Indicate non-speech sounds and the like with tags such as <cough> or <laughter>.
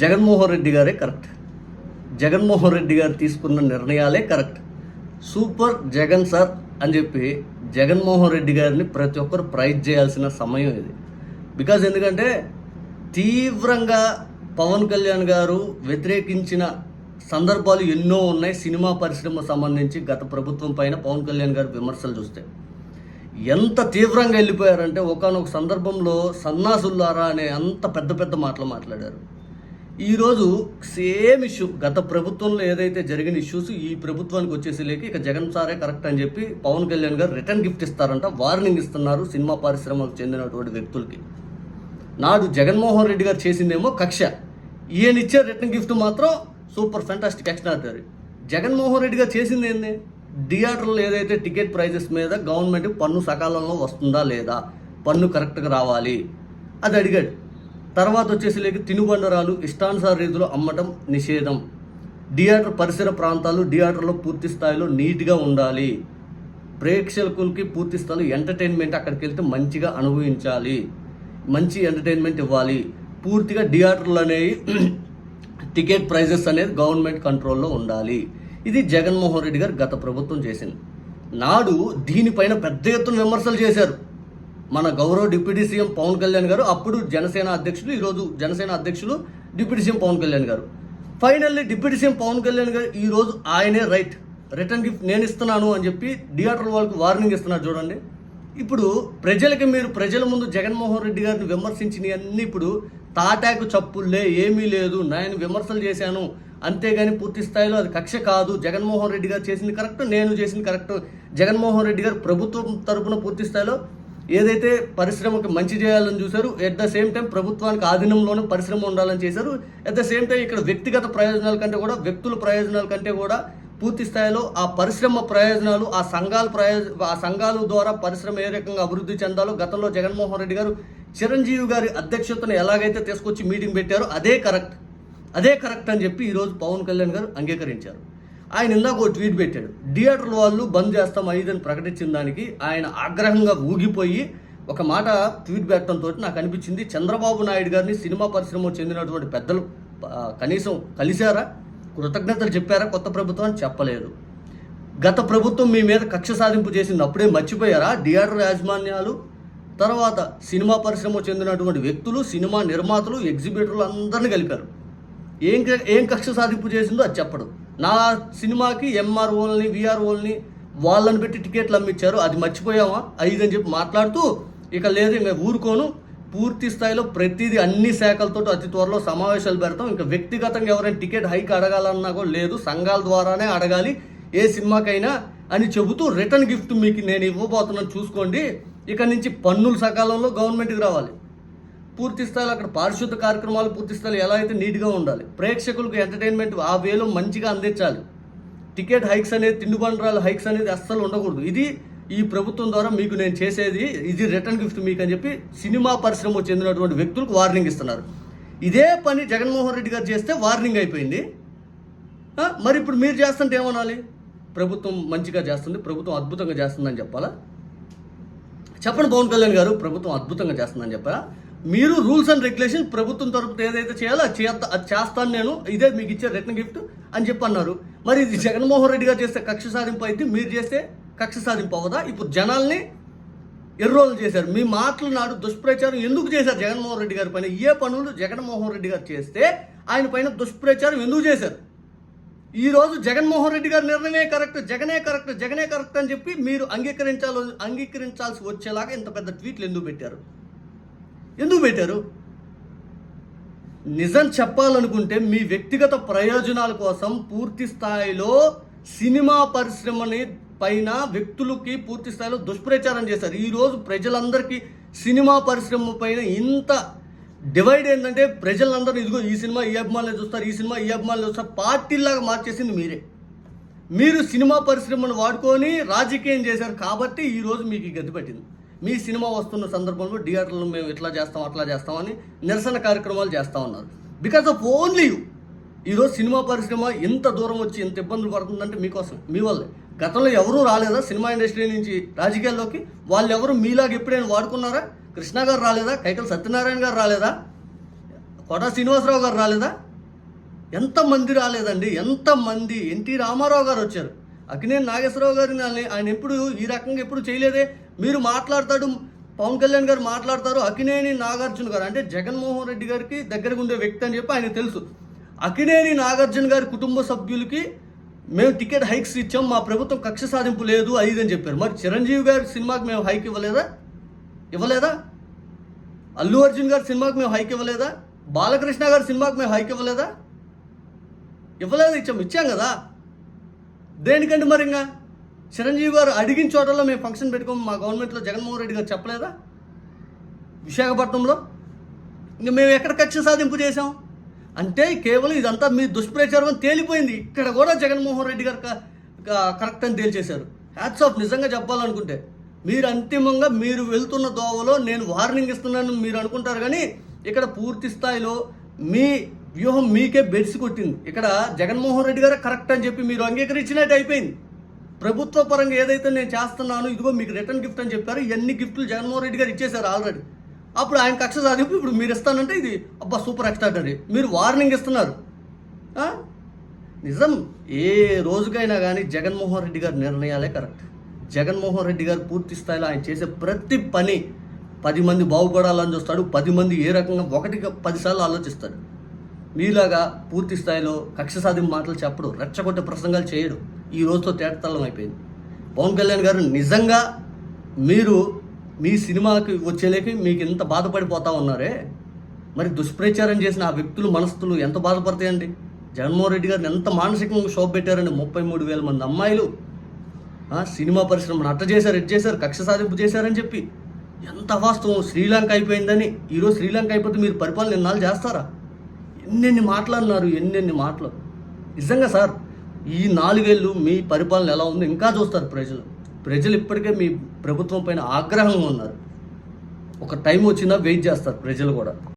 జగన్మోహన్ రెడ్డి గారే కరెక్ట్. జగన్మోహన్ రెడ్డి గారు తీసుకున్న నిర్ణయాలే కరెక్ట్. సూపర్ జగన్ సార్ అని చెప్పి జగన్మోహన్ రెడ్డి గారిని ప్రతి ఒక్కరు ప్రైజ్ చేయాల్సిన సమయం ఇది. బికాజ్ ఎందుకంటే తీవ్రంగా పవన్ కళ్యాణ్ గారు వ్యతిరేకించిన సందర్భాలు ఎన్నో ఉన్నాయి. సినిమా పరిశ్రమ సంబంధించి గత ప్రభుత్వం పైన పవన్ కళ్యాణ్ గారు విమర్శలు చూస్తే. ఎంత తీవ్రంగా వెళ్ళిపోయారంటే ఒకనొక సందర్భంలో సన్నాసుల్లారా అనే అంత పెద్ద పెద్ద మాటలు మాట్లాడారు. ఈరోజు సేమ్ ఇష్యూ గత ప్రభుత్వంలో ఏదైతే జరిగిన ఇష్యూస్ ఈ ప్రభుత్వానికి వచ్చేసి లేక ఇక జగన్ సారే కరెక్ట్ అని చెప్పి పవన్ కళ్యాణ్ గారు రిటర్న్ గిఫ్ట్ ఇస్తారంట వార్నింగ్ ఇస్తున్నారు సినిమా పరిశ్రమకు చెందినటువంటి వ్యక్తులకి. నాడు జగన్మోహన్ రెడ్డి గారు చేసిందేమో కక్ష. ఈయన ఇచ్చే రిటర్న్ గిఫ్ట్ మాత్రం super fantastic extraordinary Jaganmohan Reddy garu చేసింది ఏంది? థియేటర్లో ఏదైతే టికెట్ ప్రైజెస్ మీద గవర్నమెంట్ పన్ను సకాలంలో వస్తుందా లేదా పన్ను కరెక్ట్గా రావాలి? అది అడిగాడు. తర్వాత వచ్చేసి లేక తినుబండరాలు ఇష్టానుసార రీతిలో అమ్మటం నిషేధం. థియేటర్ పరిసర ప్రాంతాలు థియేటర్లో పూర్తి స్థాయిలో నీట్గా ఉండాలి. ప్రేక్షకులకి పూర్తి స్థాయిలో ఎంటర్టైన్మెంట్ అక్కడికి వెళ్తే మంచిగా అనుభవించాలి. మంచి ఎంటర్టైన్మెంట్ ఇవ్వాలి. పూర్తిగా థియేటర్లు అనేవి <clears throat> టికెట్ ప్రైజెస్ అనేది గవర్నమెంట్ కంట్రోల్లో ఉండాలి. ఇది జగన్మోహన్ రెడ్డి గారు గత ప్రభుత్వం చేసింది. నాడు దీనిపైన పెద్ద ఎత్తున విమర్శలు చేశారు. మన గౌరవ డిప్యూటీ సీఎం పవన్ కళ్యాణ్ గారు అప్పుడు జనసేన అధ్యక్షులు ఈరోజు జనసేన అధ్యక్షులు deputy CM Pawan Kalyan garu. Finally deputy CM Pawan Kalyan garu ఈరోజు ఆయనే రైట్. రిటర్న్ గిఫ్ట్ నేను ఇస్తున్నాను అని చెప్పి థియేటర్ వాళ్ళకి వార్నింగ్ ఇస్తున్నారు చూడండి. ఇప్పుడు ప్రజలకి మీరు ప్రజల ముందు జగన్మోహన్ రెడ్డి గారిని విమర్శించినవన్నీ ఇప్పుడు తాటాకు చప్పుల్లే ఏమీ లేదు. నేను విమర్శలు చేశాను. అంతేగాని పూర్తి స్థాయిలో అది కక్ష కాదు. జగన్మోహన్ రెడ్డి గారు చేసింది కరెక్ట్ నేను చేసింది కరెక్ట్. జగన్మోహన్ రెడ్డి గారు ప్రభుత్వం తరపున పూర్తి స్థాయిలో ఏదైతే పరిశ్రమకి మంచి చేయాలని చూశారు ఎట్ ద సేమ్ టైం ప్రభుత్వానికి ఆధీనంలోనే పరిశ్రమ ఉండాలని చేశారు. ఎట్ ద సేమ్ టైం ఇక్కడ వ్యక్తిగత ప్రయోజనాల కంటే కూడా వ్యక్తుల ప్రయోజనాల కంటే కూడా పూర్తి స్థాయిలో ఆ పరిశ్రమ ప్రయోజనాలు ఆ సంఘాల ప్రయోజ ఆ సంఘాల ద్వారా పరిశ్రమ ఏ రకంగా అభివృద్ధి చెందాలో గతంలో జగన్మోహన్ రెడ్డి గారు చిరంజీవి గారి అధ్యక్షతను ఎలాగైతే తీసుకొచ్చి మీటింగ్ పెట్టారో అదే కరెక్ట్. అదే కరెక్ట్ అని చెప్పి ఈరోజు పవన్ కళ్యాణ్ గారు అంగీకరించారు. ఆయన ఇందాక ఒక ట్వీట్ పెట్టాడు. థియేటర్ల వాళ్ళు బంద్ చేస్తాం ఐదని ప్రకటించిన దానికి ఆయన ఆగ్రహంగా ఊగిపోయి ఒక మాట ట్వీట్ పెట్టడంతో నాకు అనిపించింది. చంద్రబాబు నాయుడు గారిని సినిమా పరిశ్రమకు చెందినటువంటి పెద్దలు కనీసం కలిశారా? కృతజ్ఞతలు చెప్పారా? కొత్త ప్రభుత్వం అని చెప్పలేదు. గత ప్రభుత్వం మీ మీద కక్ష సాధింపు చేసింది అప్పుడే మర్చిపోయారా? థియేటర్ యాజమాన్యాలు తర్వాత సినిమా పరిశ్రమకు చెందినటువంటి వ్యక్తులు సినిమా నిర్మాతలు ఎగ్జిబిటర్లు అందరినీ కలిపారు. ఏం ఏం కక్ష సాధింపు చేసిందో అది చెప్పడు. నా సినిమాకి ఎంఆర్ఓల్ని విఆర్ఓల్ని వాళ్ళని పెట్టి టికెట్లు అమ్మించారు అది మర్చిపోయామా ఐదు అని చెప్పి మాట్లాడుతూ ఇక లేదు ఇంకా ఊరుకోను. పూర్తి స్థాయిలో ప్రతిదీ అన్ని శాఖలతో అతి త్వరలో సమావేశాలు పెడతాం. ఇంకా వ్యక్తిగతంగా ఎవరైనా టికెట్ హైక్ అడగాలన్నా కూడా లేదు. సంఘాల ద్వారానే అడగాలి. ఏ సినిమాకైనా అని చెబుతూ రిటర్న్ గిఫ్ట్ మీకు నేను ఇవ్వబోతున్నాను చూసుకోండి. ఇక నుంచి పన్నులు సకాలంలో గవర్నమెంట్కి రావాలి. పూర్తి స్థాయిలో అక్కడ పారిశుద్ధ కార్యక్రమాలు పూర్తి స్థాయిలో ఎలా అయితే నీట్గా ఉండాలి ప్రేక్షకులకు ఎంటర్టైన్మెంట్ ఆ వేలో మంచిగా అందించాలి. టికెట్ హైక్స్ అనేది తిండిబండరాలు హైక్స్ అనేది అస్సలు ఉండకూడదు. ఇది ఈ ప్రభుత్వం ద్వారా మీకు నేను చేసేది ఇది రిటర్న్ గిఫ్ట్ మీకు అని చెప్పి సినిమా పరిశ్రమకు చెందినటువంటి వ్యక్తులకు వార్నింగ్ ఇస్తున్నారు. ఇదే పని జగన్మోహన్ రెడ్డి గారు చేస్తే వార్నింగ్ అయిపోయింది. మరి ఇప్పుడు మీరు చేస్తుంటే ఏమనాలి? ప్రభుత్వం మంచిగా చేస్తుంది ప్రభుత్వం అద్భుతంగా చేస్తుందని చెప్పాలా? చెప్పండి పవన్ కళ్యాణ్ గారు ప్రభుత్వం అద్భుతంగా చేస్తుందని చెప్పారా మీరు రూల్స్ అండ్ రెగ్యులేషన్ ప్రభుత్వం తరపున ఏదైతే చేయాలో అది చేస్తా అది చేస్తాను నేను. ఇదే మీకు ఇచ్చే రిటర్న్ గిఫ్ట్ అని చెప్పి అన్నారు. మరి ఇది జగన్మోహన్ రెడ్డి గారు చేస్తే కక్ష సాధింపు అయితే మీరు చేస్తే కక్ష సాధింపు అవ్వదా? ఇప్పుడు జనాల్ని ఎర్రోలు చేశారు. మీ మాటలు నాడు దుష్ప్రచారం ఎందుకు చేశారు జగన్మోహన్ రెడ్డి గారి పైన? ఏ పనులు జగన్మోహన్ రెడ్డి గారు చేస్తే ఆయన పైన దుష్ప్రచారం ఎందుకు చేశారు? ఈ రోజు జగన్మోహన్ రెడ్డి గారి నిర్ణయమే కరెక్ట్ జగనే కరెక్ట్ జగనే కరెక్ట్ అని చెప్పి మీరు అంగీకరించాలి అంగీకరించాల్సి వచ్చేలాగా ఇంత పెద్ద ట్వీట్లు ఎందుకు పెట్టారు? ఎందుకు పెట్టారు? నిజం చెప్పాలనుకుంటే మీ వ్యక్తిగత ప్రయోజనాల కోసం పూర్తి స్థాయిలో సినిమా పరిశ్రమని పైన వ్యక్తులకి పూర్తి స్థాయిలో దుష్ప్రచారం చేశారు. ఈరోజు ప్రజలందరికీ సినిమా పరిశ్రమ పైన ఇంత డివైడ్ ఏంటంటే ప్రజలందరూ ఇదిగో ఈ సినిమా ఈ అభిమానులు చూస్తారు ఈ సినిమా ఈ అభిమానులు చూస్తారు. పార్టీలాగా మార్చేసింది మీరే. మీరు సినిమా పరిశ్రమను వాడుకొని రాజకీయం చేశారు కాబట్టి ఈరోజు మీకు ఈ గతి పట్టింది. మీ సినిమా వస్తున్న సందర్భంలో థియేటర్లు మేము ఇట్లా చేస్తాం అట్లా చేస్తామని నిరసన కార్యక్రమాలు చేస్తూ ఉన్నారు. బికాస్ ఆఫ్ ఓన్లీ యూ ఈరోజు సినిమా పరిశ్రమ ఇంత దూరం వచ్చి ఇంత ఇబ్బందులు పడుతుందంటే మీకోసం మీ వల్లే. గతంలో ఎవరూ రాలేదా సినిమా ఇండస్ట్రీ నుంచి రాజకీయాల్లోకి? వాళ్ళు ఎవరు మీలాగా ఎప్పుడైనా వాడుకున్నారా? కృష్ణ గారు రాలేదా? కైకల సత్యనారాయణ గారు రాలేదా? కోట శ్రీనివాసరావు గారు రాలేదా? ఎంతమంది రాలేదండి? ఎంతమంది ఎన్టీ రామారావు గారు వచ్చారు. అక్కినేని నాగేశ్వరరావు గారిని ఆయన ఎప్పుడు ఈ రకంగా ఎప్పుడు చేయలేదే? మీరు మాట్లాడతాడు పవన్ కళ్యాణ్ గారు మాట్లాడతారు అకినేని నాగార్జున గారు. అంటే జగన్మోహన్ రెడ్డి గారికి దగ్గరగా ఉండే వ్యక్తి అని చెప్పి ఆయన తెలుసు. అకినేని నాగార్జున గారి కుటుంబ సభ్యులకి మేము టికెట్ హైక్స్ ఇచ్చాం మా ప్రభుత్వం కక్ష సాధింపు లేదు అది అని చెప్పారు. మరి చిరంజీవి గారి సినిమాకి మేము హైక్ ఇవ్వలేదా? ఇవ్వలేదా? అల్లు అర్జున్ గారి సినిమాకి మేము హైక్ ఇవ్వలేదా? బాలకృష్ణ గారి సినిమాకి మేము హైక్ ఇవ్వలేదా? ఇవ్వలేదు ఇచ్చాం ఇచ్చాం కదా. దేనికండి మరి ఇంకా? చిరంజీవి గారు అడిగిన చోటల్లో మేము ఫంక్షన్ పెట్టుకోము మా గవర్నమెంట్లో జగన్మోహన్ రెడ్డి గారు చెప్పలేదా? విశాఖపట్నంలో? ఇంక మేము ఎక్కడ కక్ష సాధింపు చేసాం అంటే కేవలం ఇదంతా మీ దుష్ప్రచారం అని తేలిపోయింది. ఇక్కడ కూడా జగన్మోహన్ రెడ్డి గారు కరెక్ట్ అని తేల్చేశారు. హ్యాట్స్ ఆఫ్ నిజంగా చెప్పాలనుకుంటే. మీరు అంతిమంగా మీరు వెళ్తున్న దోవలో నేను వార్నింగ్ ఇస్తున్నాను మీరు అనుకుంటారు కానీ ఇక్కడ పూర్తి స్థాయిలో మీ వ్యూహం మీకే బెడ్స్ కొట్టింది. ఇక్కడ జగన్మోహన్ రెడ్డి గారు కరెక్ట్ అని చెప్పి మీరు అంగీకరించినట్టు అయిపోయింది. ప్రభుత్వ పరంగా ఏదైతే నేను చేస్తున్నాను ఇదిగో మీకు రిటర్న్ గిఫ్ట్ అని చెప్పారు ఇవన్నీ గిఫ్ట్లు జగన్మోహన్ రెడ్డి గారు ఇచ్చేశారు ఆల్రెడీ అప్పుడు ఆయన కక్ష సాధింపు ఇప్పుడు మీరు ఇస్తానంటే ఇది అబ్బా సూపర్ ఎక్స్ట్రాడనరీ మీరు వార్నింగ్ ఇస్తున్నారు. నిజం ఏ రోజుకైనా కానీ జగన్మోహన్ రెడ్డి గారి నిర్ణయాలే కరెక్ట్ జగన్మోహన్ రెడ్డి గారు పూర్తి స్థాయిలో ఆయన చేసే ప్రతి పని పది మంది బాగుపడాలని చూస్తాడు పది మంది ఏ రకంగా ఒకటిగా పదిసార్లు ఆలోచిస్తాడు. మీలాగా పూర్తి స్థాయిలో కక్ష సాధింపు మాటలు చెప్పడు రెచ్చగొట్టే ప్రసంగాలు చేయడు. ఈ రోజుతో తేటతల్లం అయిపోయింది. పవన్ కళ్యాణ్ గారు నిజంగా మీరు మీ సినిమాకి వచ్చేలేకి మీకు ఇంత బాధపడిపోతా ఉన్నారే? మరి దుష్ప్రచారం చేసిన ఆ వ్యక్తులు మనస్తులు ఎంత బాధపడతాయండి? జగన్మోహన్ రెడ్డి గారిని ఎంత మానసికంగా షోప్ పెట్టారండి ముప్పై మూడు వేల మంది అమ్మాయిలు? సినిమా పరిశ్రమను అట్ట చేశారు ఎట్ చేశారు కక్ష సాధింపు చేశారని చెప్పి ఎంత వాస్తవం శ్రీలంక అయిపోయిందని ఈరోజు శ్రీలంక అయిపోతే మీరు పరిపాలన ఎన్నాళ్ళు చేస్తారా? ఎన్నెన్ని మాటలు అన్నారు ఎన్నెన్ని మాటలు? నిజంగా సార్ ఈ నాలుగేళ్ళు మీ పరిపాలన ఎలా ఉందో? ఇంకా చూస్తారు ప్రజలు. ప్రజలు ఇప్పటికే మీ ప్రభుత్వం పైన ఆగ్రహంగా ఉన్నారు. ఒక టైం వచ్చినా వెయిట్ చేస్తారు ప్రజలు కూడా.